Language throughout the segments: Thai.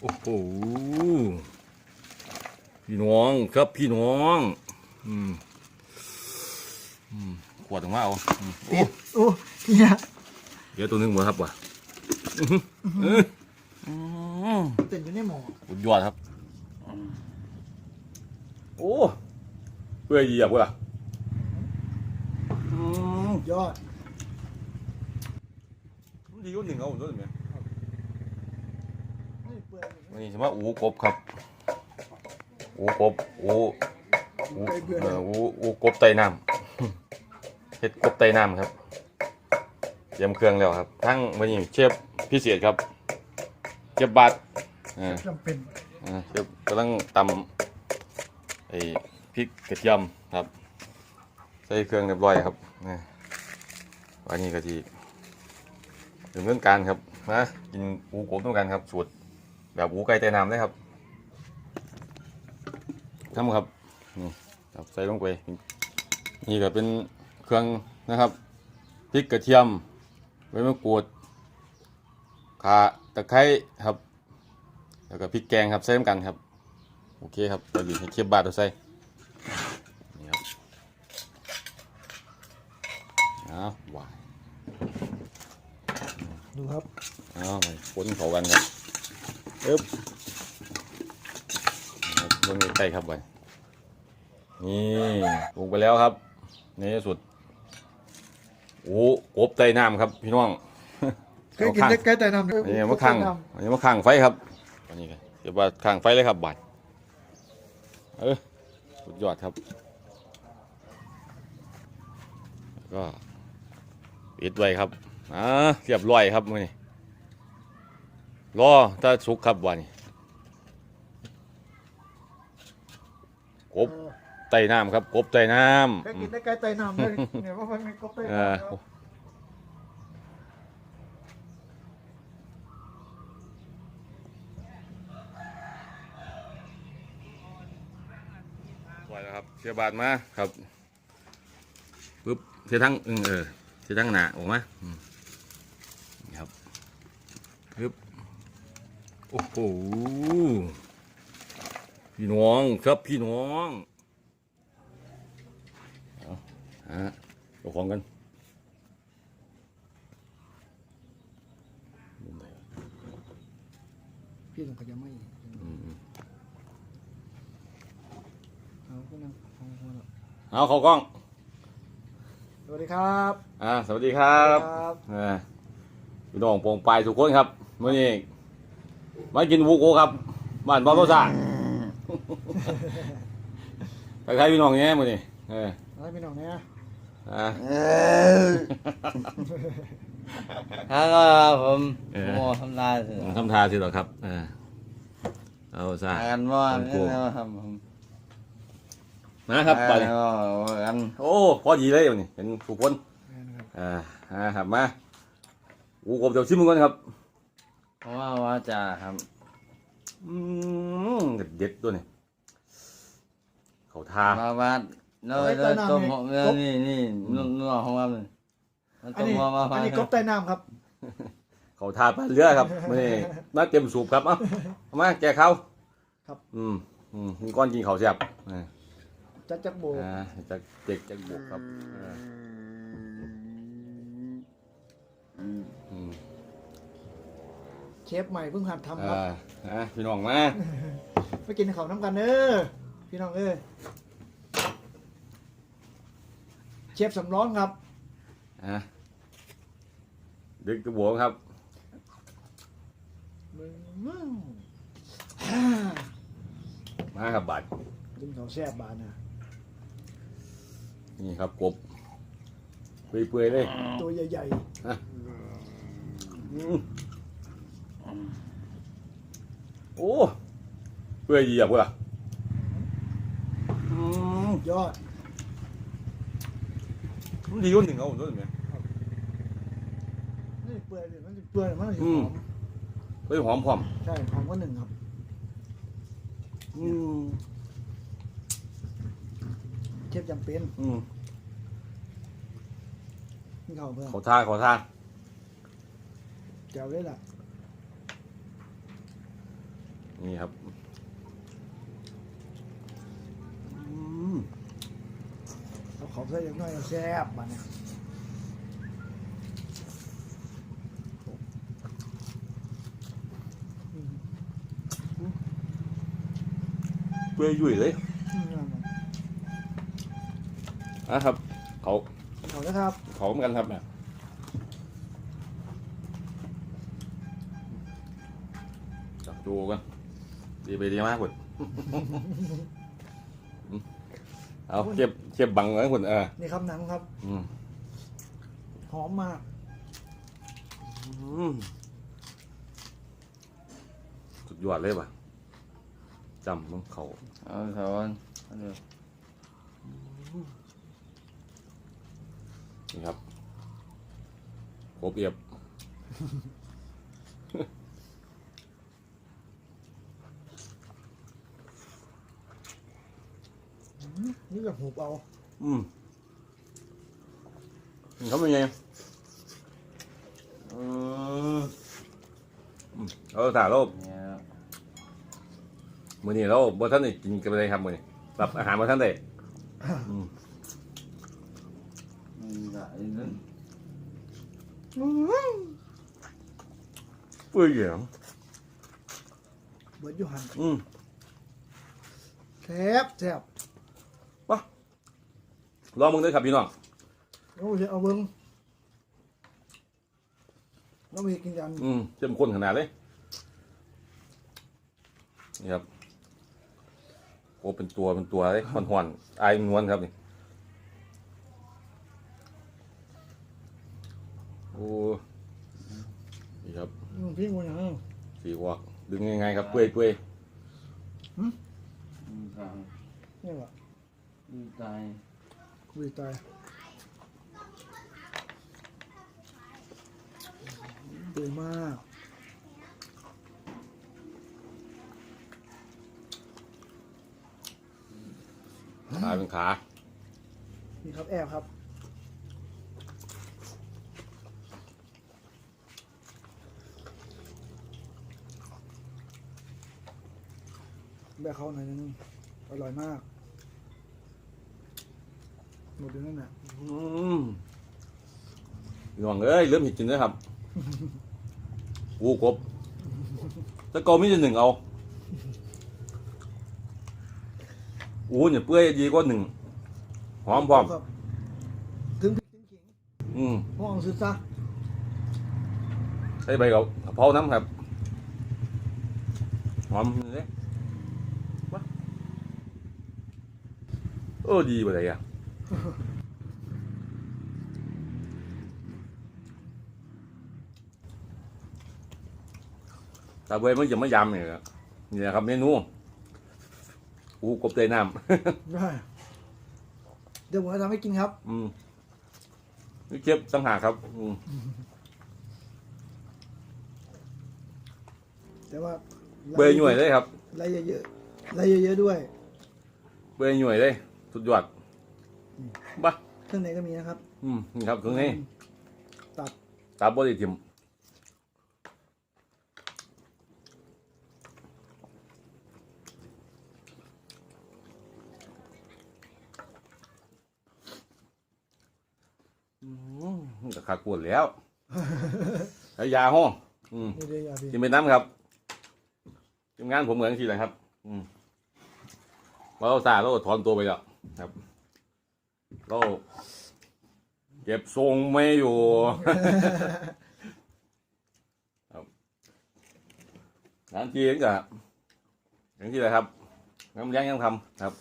โอ้โห พี่น้องครับพี่น้อง อืมอืมขวดออกมาเอาอืมโอ้โอ้เนี่ยเดี๋ยวตัวหนึงหมดครับว่ะเต้นอยู่ในหมอสุดยอดครับ โอ้เพื่อเหยียบเว้ยอืมยอดมันดีกว่าหนึ่งเอาผมด้วยไหมนี่เปื่อย วันนี้ใช่ไหมอูกบครับ อูกบอูอูเอ่ออูอูกบไตน้ำเฮ็ดกบไตน้ำครับเตรียมเครื่องแล้วครับ ทั้งวันนี้เชฟพิเศษครับเชฟบัตอ่าจำเป็นอ่าเชฟกำลังตำไอ้พริกกระเทียมครับ ใส่เครื่องเรียบร้อยครับนะวันนี้ก็ทีถึงเรื่องการครับนะกินอูกบต้องกันครับสูตร แบบอูไก่ไตน้ำเลยครับทำครับนี่ครับใส่ลงไปนี่ก็เป็นเครื่องนะครับพริกกระเทียมใบมะกรูดข่าตะไคร้ครับ แล้วก็พริกแกงครับใส่น้ำกันครับ โอเคครับเราอยู่ให้เคียบบาทเราใส่นี่ครับเอาวายดูครับเอาไปคนเขากันครับ อึ๊บเบื้องใกล้ๆครับไปนี่ลงไปแล้วครับในที่สุดโอ้กบไตน้ำครับพี่น้องเคยกินได้ไก่แต่น้ำอันนี้มะขังอันนี้มะขังไฟครับอันนี้ครับเดี๋ยวว่าขังไฟเลยครับบัตรเออสุดยอดครับแล้วก็ปิดไว้ครับอ่าเรียบร้อยครับมื้อนี้ รอถ้าสุกครับวันนี้กบไต่น้ำครับ กบไต่น้เคยำกินได้ไก่แต่น้ำเลยเนี่ยว่ามันก็ไต่เออน้ำปล่อยแล้วครับเสียบาทมาครับปึ๊บเสียทั้งเออเออเสียทั้งหนาออกมาอืมนี่ครับปึ๊บ โอ้โห พี่น้องครับพี่น้องเอาฮะเอาของกันมุมไหนพี่ต้องขยับไม่อืมเอาก็นั่งเอาเอาเอาเอาเข้ากล้อง สวัสดีครับ อ่า สวัสดีครับ ครับ อ่าพี่น้องโปร่งปลายทุกคนครับมื่อนี้ มากินวูโกครับบ้านบ้านโรซ่าทักทายพี่น้องเนี้ยมื่อนี้เอออะไรพี่น้องเนี่ยอ่าฮัลโหลผมเออโมทำลายเสือทำทาสิหรอครับเออเอาซะหากันว่าผมกลัเนี่วยครับผมนะครับไปหากันว่ากันโอ้พอดีเลยวันนี้เห็นทุกคนนะครับอ่าอ่าครับมาวูโกเดี๋ยวชิมมึงก่อนครับ เพราะว่าว่าจะครับอืมเด็ดๆตัวนี้เขาทามาบ้านเราเราต้มเนื้อนี่นี่นุ่มๆของมันมันอัต้นมนี้มามาอันนี้กบใต้น้ำครับ เขาทาปลาเรือครับนี่น่าเต็มสูบครับเอ้าเอามาแกะเขาครับ อืมอืมมีก้อนกินเขาวแซ่บอ่าจัดจักโบอ่าจะเด็กจะบวกครับอ่าอืม เชฟใหม่เพิ่งหัดทำครับอ่าอ่าพี่น้องมาไปกินข้าวน้ำกันเด้อพี่น้องเอ้ยเชฟสำร้องครับอ่าดึกกระบวกครับมึงมึงฮ่ามาครับบาดกินข้าวแซ่บบานนะนี่ครับกบเปื่อยๆเลย ตัวใหญ่อืม โอ้เปื่อยเหยียบเว้ยอืมๆยอดมันดีกว่าหนึ่งเอาผมด้วยไหมนี่เปื่อยเลยมันจะเปื่อยมันจะหอือมมเฮ้ยหอมพร้อมใช่หอมก็หนึ่งครับอืมเชฟจำเป็นอืมกินข้าวเพื่อนขอท่าขอท่าแก้วเลยล่ะ นี่ครับอืมเอาของใส่อย่างน้อยเอาแซ่บมาเนี่ยเปื่อยยุ่ยเลยอืมอะครับ เขาขอบนะครับ เขาเหมือนกันครับเนี่ยจับดูกัน ดีไปดีมากคุณเอาเก็บเก็บบังไว้คุณเออนี่ครับหนังครับ อืมหอมมากอืมสุดยอดเลยป่ะจำมันเขาเอาถอนเอาเดี๋ยวนี่ครับครบเอียบ นี่กับหูเอาอืมเขาเป็นไงเอออืมเราถ่ายรูปเนี่ยมื้อนี้เราบ่ท่านได้กินกันเลยครับมื้อนี้รับอาหารบ่ท่านได้อืมมีหลายนั่นเปื่อยเหลืองเบิร์ดอยูหันอืมแซ่บแซ่บ ลองมึงด้วยครับพี่น้องโอ้ยเอาเบิ้งเราไปกินกันอืมเข้มข้นขนาดเลยนี่ครับโอ้เป็นตัวเป็นตัวเลยห่อนๆอายนวลครับนี่โอ้นี่ครับอืมพี่งูอย่างนั้นสีออกดึงยังไงครับเปื่อยเปื่อยมีกลางนี่แหละมีตาย คุยตายเปื่อยมากขาเป็นขานี่ครับแอบครับแบกเขาหน่อยนึงอร่อยมาก หมดอยู่นั่นน่ะอืมพี่น้องเอ้ยเริ่มหิดจริงแล้วครับกูกบตะโกมีแต่หนึ่งเอาอู้เนี่ยเปื่อยดีกว่าหนึ่งหอมพร้อมครับถึงพริกถึงขิงอืมห้องสุดซะใส่ใบกะเพราน้ำครับหอมเลยว้าเออดีไปเลยอะ ตาเบยมันจะไม่ยำเนี่ยครับนี่นะครับเมนูอูกบเตยน้ำได้เดี๋ยวผมจะทำให้กินครับอืมนี่เก็บตั้งหากครับ อืมแต่ว่าเบยหน่วยเลยครับไรเยอะๆไรเยอะๆด้วย เบยหน่วยเลย สุดยอด บ้าเครื่องในก็มีนะครับ อืมนี่ครับตรงนี้ตับตาบอดีทิมอืมมันก็ขากวนแล้วแล้วยาห้องอืมนี่เลยยาพี่กินไปน้ำครับทีมงานผมเหมือนที่ไหนครับ อืมเราตาเราถอนตัวไปแล้วครับ เราเก็บทรงไม่อยู่ ครับงานทีนกับอย่างที่ไรครับ น้ำเลี้ยงยังทำครับ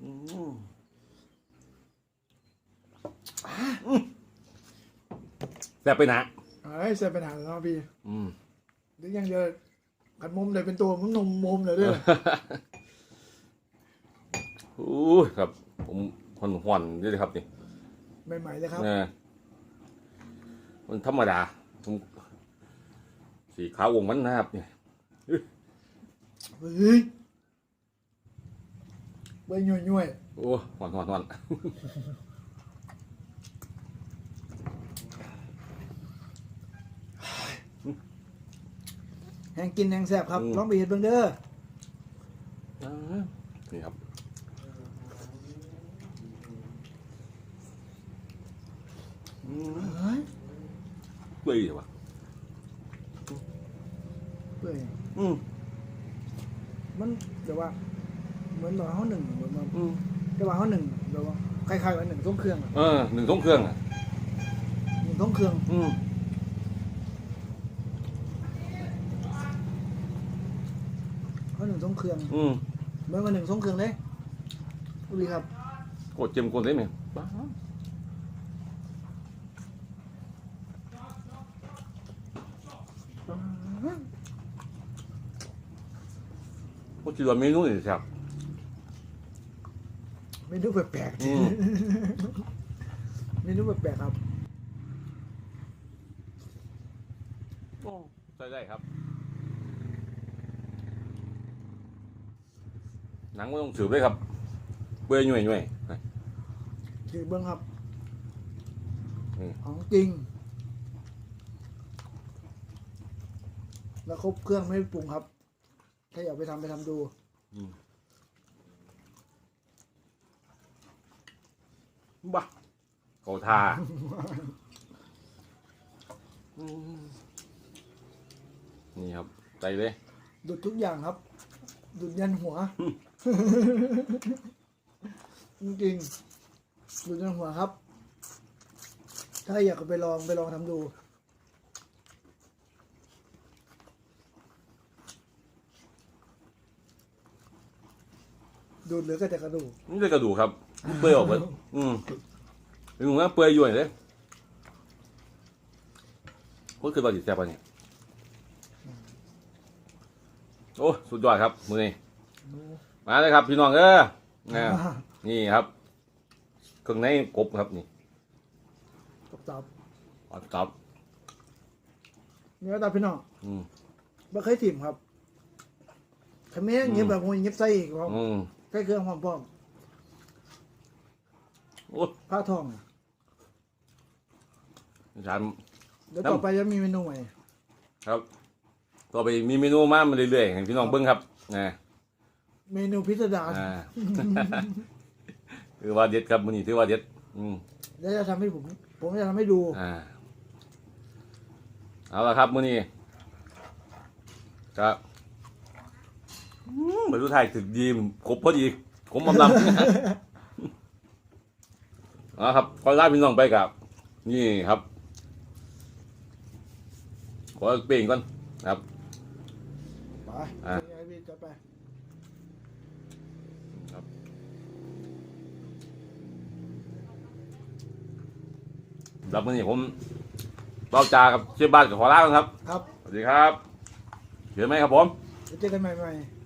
อืมอืมแบบไปหนะไอ้ยเสียปัญหาแล้วพี่อืม หรือยังเดียวกันมุมเลยเป็นตัวมุมนมมุมเลยด้วย อู้ยครับ ผมหอนหอนๆด้วยครับนี่ใหม่ๆเลยครับเนี่ยมันธรรมดาผมสีขาววงมันนะครับเนี่ยเฮ้ยเบยหน่วยหน่วยโอ้หอนหอนหอนแหงกินแหงแซ่บครับอืมลองไปเห็ดเบิ่งเด้อนี่ครับ เปื่อยดีว่ะเปื่อยอืมมันแต่ว่า เหมือนแบบว่าเขาหนึ่งเหมือนว่าอืมแต่ว่าเขาหนึ่งแบบว่าคล้ายๆว่าหนึ่งต้มเครื่องอะเออหนึ่งท้องเครื่องอะ หนึ่งต้มเครื่องอืมเขาหนึ่งต้มเครื่องอืมเหมือนว่าหนึ่งต้มเครื่องเลยดูดีครับโคตรเจมโคตรเต็มเลยโคตรจีรเมนูนี่แซ่บ เมนูแปลกอืม ๆเมนูแปลกๆครับใส่ได้ครับหนังไม่ต้องสืบเลยครับ เปื่อยหน่วยหน่วยคือเบิ้งครับ อืม ของจริง แล้วครบเครื่องไม่ปรุงครับ ถ้าอยากไปทำไปทำดูบ้าเขาทานี่ครับใจเลย ดูดทุกอย่างครับ ดูดยันหัว จริงๆดูดยันหัวครับ ถ้าอยากไปลองไปลองทำดู ดูดเหลือก็แต่กระดูกนี่เลยกระดูกครับเปื่อยออกไปอืมถึงว่าเปื่อยอยู่เลยก็คือปลาดิบแซ่บปะเนี่ยโอ้สุดยอดครับมือนี้มาเลยครับ พี่น้องเออนะนี่ครับเครื่องในกบครับนี่ตบตับออดครับเนื้อตาพี่น้องอืมไม่เคยถิ่มครับทำไมเงียบแบบงเงียบใส่อีกครับ อืมใส่เครื่องหอมป้อมโอ้ผ้าทองฉันเดี๋ยวต่อไปจะมีเมนูใหม่ครับต่อไปมีเมนูมามาเรื่อยๆให้พี่น้องเบิ้งครับนะเมนูพิสดารอ่า ถือว่าเด็ดครับมือนี้ถือว่าเด็ด อืมแล้วจะทำให้ผม ผมจะทำให้ดู อ่า เอาละครับมือนี้ครับ บรรลุไทยถึกดีครบพอดีคมอำลำเอาละครับขอลาพี่น้องไปกับ นี่ครับ ขอเปลี่ยนก่อนครับไปอะเป็นไงพี่จะไปครับรับมือนี้ผมเบาจากับเชฟบ้านกับขอลากันครับ ครับ สวัสดีครับเห็นไหมครับผมเดี๋ยวเจอกันใหม่ๆ